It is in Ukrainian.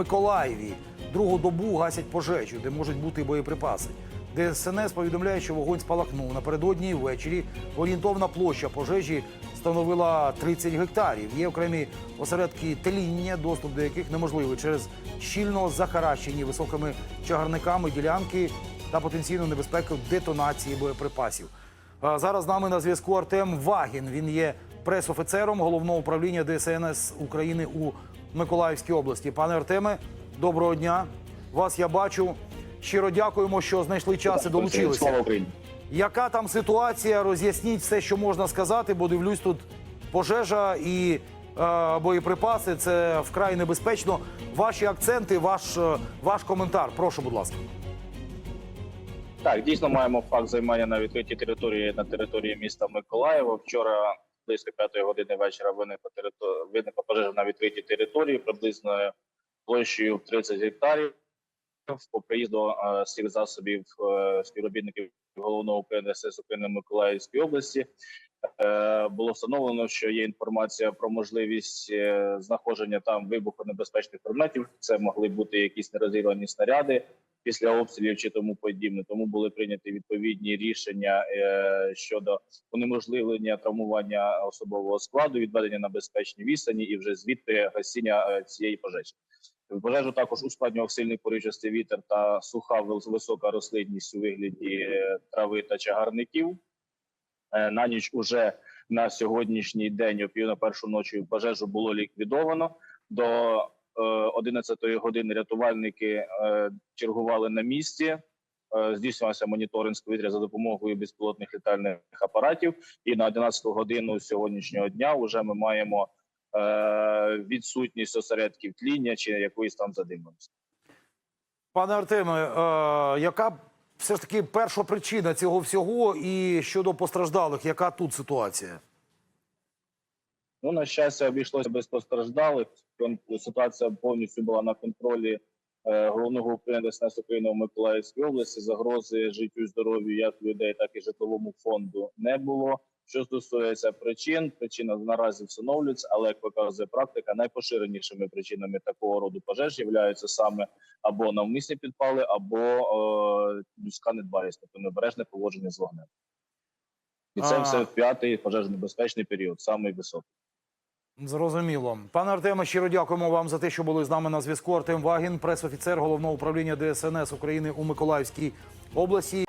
Миколаєві другу добу гасять пожежу, де можуть бути боєприпаси. ДСНС повідомляє, що вогонь спалахнув. Напередодні ввечері орієнтовна площа пожежі становила 30 гектарів. Є окремі осередки теління, доступ до яких неможливий через щільно захаращені високими чагарниками ділянки та потенційну небезпеку детонації боєприпасів. Зараз з нами на зв'язку Артем Вагін. Він є пресофіцером головного управління ДСНС України у Миколаївській області. Пане Артеме, доброго дня. Вас я бачу. Щиро дякуємо, що знайшли час і долучилися. Яка там ситуація? Роз'ясніть все, що можна сказати, бо дивлюсь тут пожежа і е, боєприпаси. Це вкрай небезпечно. Ваші акценти, ваш, е, ваш коментар. Прошу, будь ласка. Так, дійсно маємо факт займання на відкритій території на території міста Миколаєва. Вчора близько п'ятої години вечора виникла територ... виникла пожежа на відкритій території приблизно площею 30 гектарів. По приїзду е, сил засобів е, співробітників головного управління України Миколаївської області е, було встановлено, що є інформація про можливість знаходження там вибухонебезпечних предметів. Це могли бути якісь нерозірвані снаряди після обстрілів чи тому подібне. Тому були прийняті відповідні рішення е, щодо унеможливлення травмування особового складу, відведення на безпечні відстані і вже звідти гасіння е, цієї пожежі. Пожежу також ускладнював сильний поривчастий вітер та суха вис- висока рослинність у вигляді е, трави та чагарників. На ніч уже на сьогоднішній день, о пів на першу ночі, пожежу було ліквідовано. До е, 11 години рятувальники е, чергували на місці. Е, Здійснювався моніторинг повітря за допомогою безпілотних літальних апаратів. І на 11 годину сьогоднішнього дня вже ми маємо е, відсутність осередків тління чи якоїсь там задимленості. Пане Артеме, е, яка все ж таки перша причина цього всього? І щодо постраждалих, яка тут ситуація? Ну, на щастя, обійшлося без постраждалих. Ситуація повністю була на контролі е, головного управління ДСНС України в Миколаївській області. Загрози життю і здоров'ю як людей, так і житловому фонду не було. Що стосується причин, причина наразі встановлюється, але як показує практика, найпоширенішими причинами такого роду пожеж являються саме або навмисні підпали, або е, людська недбалість, тобто небережне поводження з вогнем. І це А. все в п'ятий пожежно-безпечний період, самий високий. Зрозуміло. Пане Артеме, щиро дякуємо вам за те, що були з нами на зв'язку. Артем Вагін, пресофіцер головного управління ДСНС України у Миколаївській області.